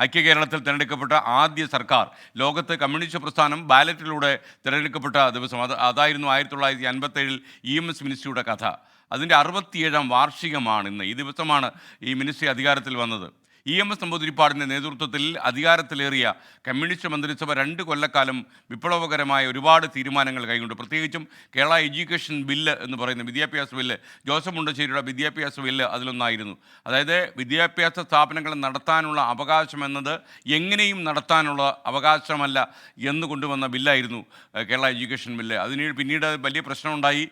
ഐക്യ കേരളത്തിൽ തിരഞ്ഞെടുക്കപ്പെട്ട ആദ്യ സർക്കാർ. ലോകത്ത് കമ്മ്യൂണിസ്റ്റ് പ്രസ്ഥാനം ബാലറ്റിലൂടെ തിരഞ്ഞെടുക്കപ്പെട്ട ദിവസം. അത് അതായിരുന്നു ആയിരത്തി തൊള്ളായിരത്തി അൻപത്തേഴിൽ ഇ എം എസ് മിനിസ്ട്രിയുടെ കഥ. അതിന്റെ അറുപത്തിയേഴാം വാർഷികമാണ് ഇന്ന്. ഈ ദിവസമാണ് ഈ മിനിസ്ട്രി അധികാരത്തിൽ വന്നത്. ഇ എം എസ് നമ്പൂതിരിപ്പാടിന്റെ നേതൃത്വത്തിൽ അധികാരത്തിലേറിയ കമ്മ്യൂണിസ്റ്റ് മന്ത്രിസഭ രണ്ട് കൊല്ലക്കാലം വിപ്ലവകരമായ ഒരുപാട് തീരുമാനങ്ങൾ കൈക്കൊണ്ടു പ്രത്യേകിച്ചും കേരള എഡ്യൂക്കേഷൻ ബില്ല് എന്ന് പറയുന്ന വിദ്യാഭ്യാസ ബില്ല് ജോസഫ് മുണ്ടശ്ശേരിയുടെ വിദ്യാഭ്യാസ ബില്ല് അതിലൊന്നായിരുന്നു. അതായത് വിദ്യാഭ്യാസ സ്ഥാപനങ്ങൾ നടത്താനുള്ള അവകാശം എന്നത് എങ്ങനെയും നടത്താനുള്ള അവകാശമല്ല എന്ന് കൊണ്ടുവന്ന ബില്ലായിരുന്നു കേരള എഡ്യൂക്കേഷൻ ബില്ല്. അതിന് പിന്നീട് വലിയ പ്രശ്നമുണ്ടായി.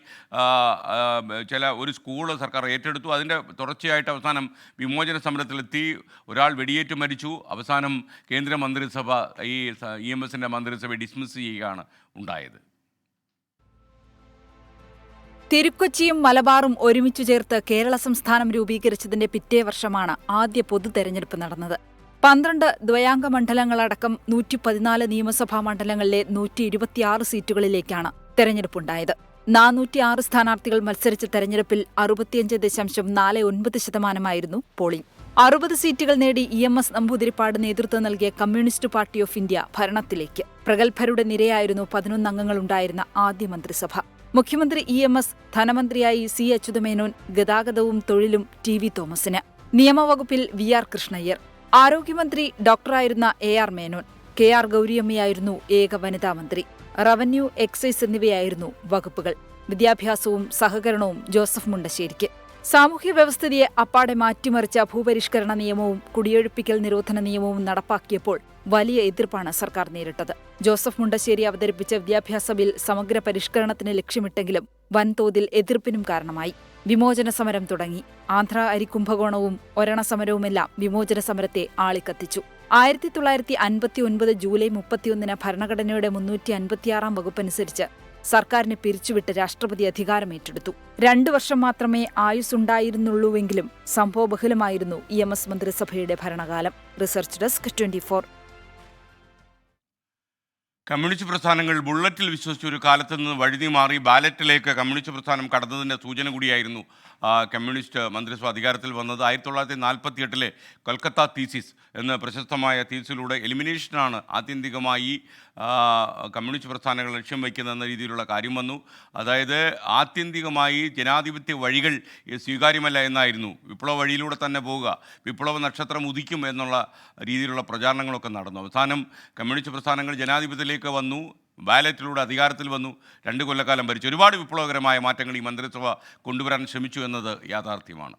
ചില ഒരു സ്കൂൾ സർക്കാർ ഏറ്റെടുത്തു. അതിന്റെ തുടർച്ചയായിട്ട് അവസാനം വിമോചന സമരത്തിലെത്തി. ഒരാൾ വെടിയേറ്റ് മരിച്ചു. അവസാനം കേന്ദ്ര മന്ത്രിസഭ ഈ ഇ എം എസിന്റെ മന്ത്രിസഭയെ ഡിസ്മിസ് ചെയ്യുകയാണ് ഉണ്ടായത്. തിരുക്കൊച്ചിയും മലബാറും ഒരുമിച്ചു ചേർത്ത് കേരള സംസ്ഥാനം രൂപീകരിച്ചതിന്റെ പിറ്റേ വർഷമാണ് ആദ്യ പൊതു തെരഞ്ഞെടുപ്പ് നടന്നത്. പന്ത്രണ്ട് ദ്വയാംഗ മണ്ഡലങ്ങളടക്കം നൂറ്റി പതിനാല് നിയമസഭാ മണ്ഡലങ്ങളിലെ നൂറ്റി ഇരുപത്തിയാറ് സീറ്റുകളിലേക്കാണ് തെരഞ്ഞെടുപ്പുണ്ടായത്. നാനൂറ്റിയാറ് സ്ഥാനാർത്ഥികൾ മത്സരിച്ച തെരഞ്ഞെടുപ്പിൽ അറുപത്തിയഞ്ച് ദശാംശം നാല് ഒൻപത് ശതമാനമായിരുന്നു പോളിംഗ്. അറുപത് സീറ്റുകൾ നേടി ഇ എം എസ് നമ്പൂതിരിപ്പാട് നേതൃത്വം നൽകിയ കമ്മ്യൂണിസ്റ്റ് പാർട്ടി ഓഫ് ഇന്ത്യ ഭരണത്തിലേക്ക്. പ്രഗത്ഭരുടെ നിരയായിരുന്നു പതിനൊന്നംഗങ്ങളുണ്ടായിരുന്ന ആദ്യ മന്ത്രിസഭ. മുഖ്യമന്ത്രി ഇ എം എസ് ധനമന്ത്രിയായി സി അച്യുതമേനോൻ ഗതാഗതവും തൊഴിലും ടി വി തോമസിന്. നിയമവകുപ്പിൽ വി ആർ കൃഷ്ണയ്യർ. ആരോഗ്യമന്ത്രി ഡോക്ടറായിരുന്ന A R Menon. K R ഗൗരിയമ്മയായിരുന്നു ഏക വനിതാ മന്ത്രി. റവന്യൂ എക്സൈസ് എന്നിവയായിരുന്നു വകുപ്പുകൾ. വിദ്യാഭ്യാസവും സഹകരണവും ജോസഫ് മുണ്ടശ്ശേരിക്ക്. സാമൂഹ്യ വ്യവസ്ഥിതിയെ അപ്പാടെ മാറ്റിമറിച്ച ഭൂപരിഷ്കരണ നിയമവും കുടിയൊഴിപ്പിക്കൽ നിരോധന നിയമവും നടപ്പാക്കിയപ്പോൾ വലിയ എതിർപ്പാണ് സർക്കാർ നേരിട്ടത്. ജോസഫ് മുണ്ടശ്ശേരി അവതരിപ്പിച്ച വിദ്യാഭ്യാസ ബിൽ സമഗ്ര പരിഷ്കരണത്തിന് ലക്ഷ്യമിട്ടെങ്കിലും വൻതോതിൽ എതിർപ്പിനും കാരണമായി. വിമോചന സമരം തുടങ്ങി. ആന്ധ്ര അരിക്കുംഭകോണവും ഒരണ സമരവുമെല്ലാം വിമോചന സമരത്തെ ആളിക്കത്തിച്ചു. ആയിരത്തി തൊള്ളായിരത്തി അൻപത്തി ഒൻപത് ജൂലൈ മുപ്പത്തിയൊന്നിന് ഭരണഘടനയുടെ മുന്നൂറ്റി അൻപത്തിയാറാം വകുപ്പനുസരിച്ച് സർക്കാരിനെ പിരിച്ചുവിട്ട് രാഷ്ട്രപതി അധികാരം ഏറ്റെടുത്തു. രണ്ടു വർഷം മാത്രമേ ആയുസ്സുണ്ടായിരുന്നുള്ളൂവെങ്കിലും സംഭവബഹുലമായിരുന്നു ഇ എം എസ് മന്ത്രിസഭയുടെ ഭരണകാലം. റിസർച്ച് ഡെസ്ക് ട്വന്റി കമ്മ്യൂണിസ്റ്റ് പ്രസ്ഥാനങ്ങൾ ബുള്ളറ്റിൽ വിശ്വസിച്ച ഒരു കാലത്ത് നിന്ന് വഴുതി മാറി ബാലറ്റിലേക്ക് കമ്മ്യൂണിസ്റ്റ് പ്രസ്ഥാനം കടന്നതിന്റെ സൂചന കൂടിയായിരുന്നു കമ്മ്യൂണിസ്റ്റ് മന്ത്രിസഭ അധികാരത്തിൽ വന്നത്. ആയിരത്തി തൊള്ളായിരത്തി നാൽപ്പത്തി എട്ടിലെ കൊൽക്കത്ത തീസിസ് എന്ന പ്രശസ്തമായ തീസിലൂടെ എലിമിനേഷനാണ് ആത്യന്തികമായി കമ്മ്യൂണിസ്റ്റ് പ്രസ്ഥാനങ്ങൾ ലക്ഷ്യം വയ്ക്കുന്നതെന്ന രീതിയിലുള്ള കാര്യം വന്നു. അതായത് ആത്യന്തികമായി ജനാധിപത്യ വഴികൾ സ്വീകാര്യമല്ല എന്നായിരുന്നു. വിപ്ലവ വഴിയിലൂടെ തന്നെ പോവുക വിപ്ലവ നക്ഷത്രം ഉദിക്കും എന്നുള്ള രീതിയിലുള്ള പ്രചാരണങ്ങളൊക്കെ നടന്നു. അവസാനം കമ്മ്യൂണിസ്റ്റ് പ്രസ്ഥാനങ്ങൾ ജനാധിപത്യത്തിലേക്ക് വന്നു ബാലറ്റിലൂടെ അധികാരത്തിൽ വന്നു രണ്ട് കൊല്ലക്കാലം ഭരിച്ചു. ഒരുപാട് വിപ്ലവകരമായ മാറ്റങ്ങൾ ഈ മന്ത്രിസഭ കൊണ്ടുവരാൻ ശ്രമിച്ചു എന്നത് യാഥാർത്ഥ്യമാണ്.